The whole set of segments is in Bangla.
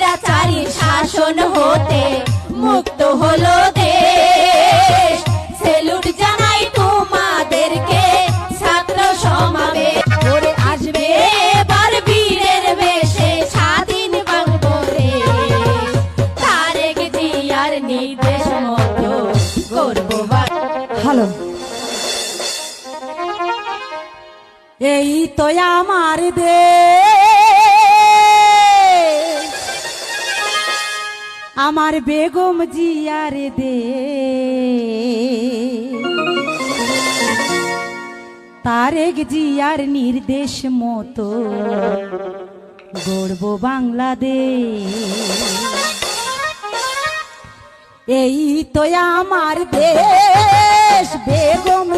নিরাচারী শাসন হতে মুক্ত হলো দেশ। সেলুট জানাই তোমাদেরকে ছাত্র সমাবে করে আসবে এবার বীরের বেশে স্বাধীন বাংলাদেশ। তারেক জিয়ার নির্দেশ মতো এই তো আমার দেশ। আমার বেগম জিয়ার দে। তারেক জিয়ার নির্দেশ মতো গড়ব বাংলাদেশ। এই তো আমার দেশ, বেগম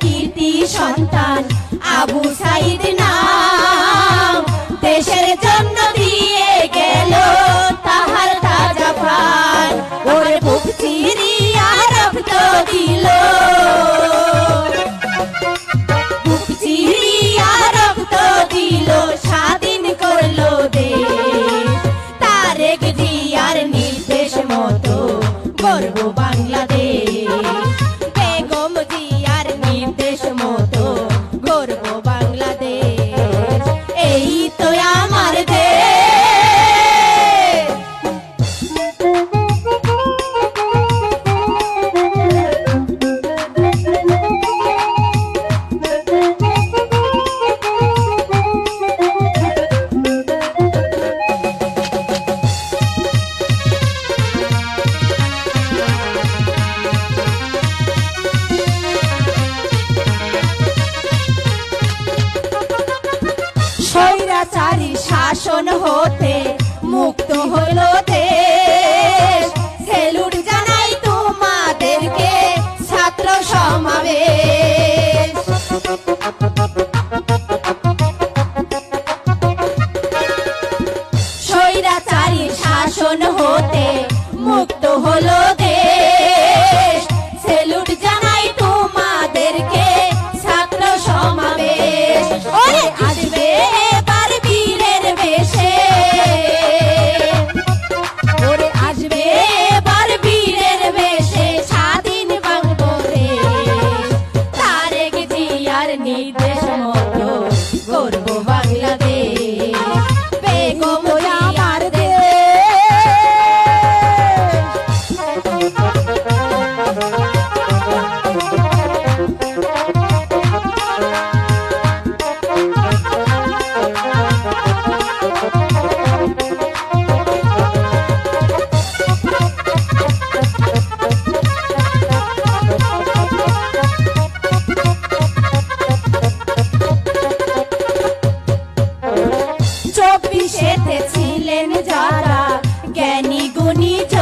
কীর্তি সন্তান আবু সাইদ নাম। দেশের জন্য দিয়ে গেল তাহার তাজা ওরে বুক দিল। বুক চিরিয়া স্বাধীন করল দেশ। তারেক নির্দেশ মতো বাংলাদেশ। होते नीचा